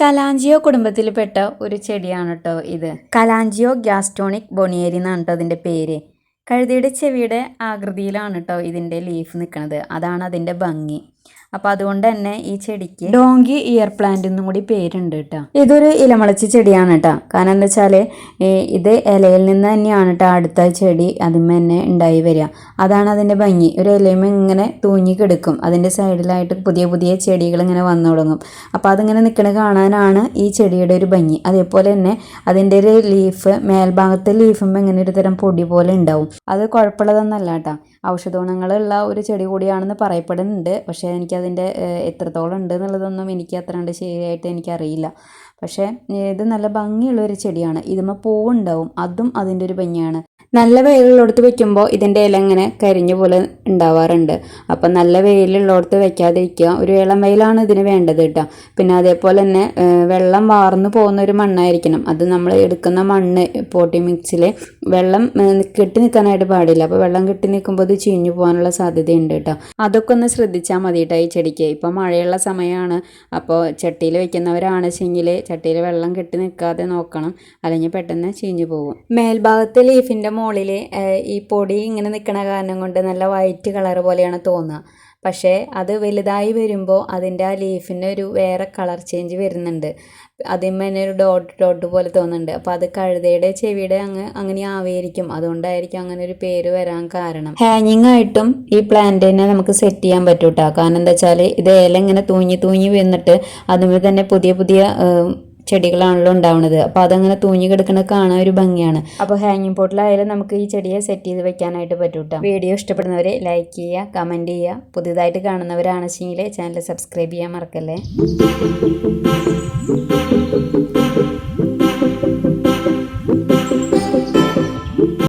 Kalanchoe കുടുംബത്തിൽപ്പെട്ട ഒരു ചെടിയാണ് കേട്ടോ ഇത്. കലാഞ്ചിയോ ഗ്യാസ്ട്രോണിക് ബൊണിയേരി എന്നാണ് കേട്ടോ അതിന്റെ പേര്. കഴുതയുടെ ചെവിയുടെ ആകൃതിയിലാണ് കേട്ടോ ഇതിന്റെ ലീഫ് നിൽക്കുന്നത്. അതാണ് അതിന്റെ ഭംഗി. അപ്പോൾ അതുകൊണ്ട് തന്നെ ഈ ചെടിക്ക് ഡോങ്കി ഇയർ പ്ലാന്റ് എന്നും കൂടി പേരുണ്ട് കേട്ടോ. ഇതൊരു ഇലമുളച്ച ചെടിയാണ് കേട്ടോ. കാരണം എന്താ വെച്ചാൽ ഇത് ഇലയിൽ നിന്ന് തന്നെയാണ് കേട്ടോ അടുത്ത ചെടി അതിന്മേ തന്നെ ഉണ്ടായി വരിക. അതാണ് അതിന്റെ ഭംഗി. ഒരു ഇലയുമ ഇങ്ങനെ തൂങ്ങി കിടക്കും. അതിന്റെ സൈഡിലായിട്ട് പുതിയ പുതിയ ചെടികൾ ഇങ്ങനെ വന്നു തുടങ്ങും. അപ്പോൾ അതിങ്ങനെ നിൽക്കണ കാണാനാണ് ഈ ചെടിയുടെ ഒരു ഭംഗി. അതേപോലെ തന്നെ അതിന്റെ ഒരു ലീഫ് മേൽഭാഗത്തെ ലീഫുമ്പോൾ ഇങ്ങനെ ഒരു തരം പൊടി പോലെ ഉണ്ടാവും. അത് കുഴപ്പമുള്ളതൊന്നല്ല കേട്ടോ. ഔഷധ ഗുണങ്ങളുള്ള ഒരു ചെടി കൂടിയാണെന്ന് പറയപ്പെടുന്നുണ്ട്. പക്ഷേ എനിക്കതിന്റെ ഏഹ്, എത്രത്തോളം ഉണ്ട് എന്നുള്ളതൊന്നും എനിക്ക് അത്ര കണ്ട് ശരിയായിട്ട് എനിക്കറിയില്ല. പക്ഷേ ഇത് നല്ല ഭംഗിയുള്ള ഒരു ചെടിയാണ്. ഇതിന്മേൽ പൂവുണ്ടാവും. അതും അതിന്റെ ഒരു ഭംഗിയാണ്. നല്ല വെയിലുള്ളിടത്ത് വെക്കുമ്പോൾ ഇതിന്റെ ഇല ഇങ്ങനെ കരിഞ്ഞ പോലെ ഉണ്ടാവാറുണ്ട്. അപ്പം നല്ല വെയിലുള്ളിടത്ത് വെക്കാതിരിക്കുക. ഒരു ഇളം വെയിലാണ് ഇതിന് വേണ്ടത് കേട്ടോ. പിന്നെ അതേപോലെ തന്നെ വെള്ളം വാർന്നു പോകുന്ന ഒരു മണ്ണായിരിക്കണം. അത് നമ്മൾ എടുക്കുന്ന മണ്ണ് പോട്ടി മിക്സിൽ വെള്ളം കെട്ടി നിൽക്കാനായിട്ട് പാടില്ല. അപ്പോൾ വെള്ളം കെട്ടി നിൽക്കുമ്പോൾ ഇത് ചീഞ്ഞു പോകാനുള്ള സാധ്യതയുണ്ട് കേട്ടോ. അതൊക്കെ ഒന്ന് ശ്രദ്ധിച്ചാൽ മതി കേട്ടോ ഈ ചെടിക്ക്. ഇപ്പം മഴയുള്ള സമയമാണ് അപ്പോൾ ചട്ടിയിൽ വെക്കുന്നവരാണെച്ചെങ്കിൽ ചട്ടിയിൽ വെള്ളം കെട്ടി നിൽക്കാതെ നോക്കണം. അല്ലെങ്കിൽ പെട്ടെന്ന് ചീഞ്ഞു പോകും. മേൽഭാഗത്തെ ലീഫിന്റെ മുകളിൽ ഈ പൊടി ഇങ്ങനെ നിൽക്കണ കാരണം കൊണ്ട് നല്ല വൈറ്റ് കളർ പോലെയാണ് തോന്നുക പക്ഷേ അത് വലുതായി വരുമ്പോൾ അതിന്റെ ആ ലീഫിന് ഒരു വേറെ കളർ ചേഞ്ച് വരുന്നുണ്ട്. അതിന്മേ തന്നെ ഒരു ഡോട്ട് ഡോട്ട് പോലെ തോന്നുന്നുണ്ട്. അപ്പോൾ അത് കഴുതയുടെ ചെവിയുടെ അങ്ങ് അങ്ങനെ ആവേരിക്കും അതുകൊണ്ടായിരിക്കും അങ്ങനെ ഒരു പേര് വരാൻ കാരണം. ഹാങ്ങിങ് ആയിട്ടും ഈ പ്ലാന്റിനെ നമുക്ക് സെറ്റ് ചെയ്യാൻ പറ്റൂട്ടോ. കാരണം എന്താ വെച്ചാൽ ഇത് ഇല ഇങ്ങനെ തൂങ്ങി തൂങ്ങി വന്നിട്ട് അതുമ്പോൾ തന്നെ പുതിയ പുതിയ ചെടികളാണല്ലോ ഉണ്ടാവുന്നത് അപ്പോൾ അതങ്ങനെ തൂങ്ങി കിടക്കുന്നത് കാണാൻ ഒരു ഭംഗിയാണ്. അപ്പോൾ ഹാങ്ങിങ് പോട്ടിലായാലും നമുക്ക് ഈ ചെടിയെ സെറ്റ് ചെയ്ത് വെക്കാനായിട്ട് പറ്റും വീഡിയോ ഇഷ്ടപ്പെടുന്നവരെ ലൈക്ക് ചെയ്യുക കമന്റ് ചെയ്യുക. പുതിയതായിട്ട് കാണുന്നവരാണെങ്കിൽ ചാനൽ സബ്സ്ക്രൈബ് ചെയ്യാൻ മറക്കല്ലേ?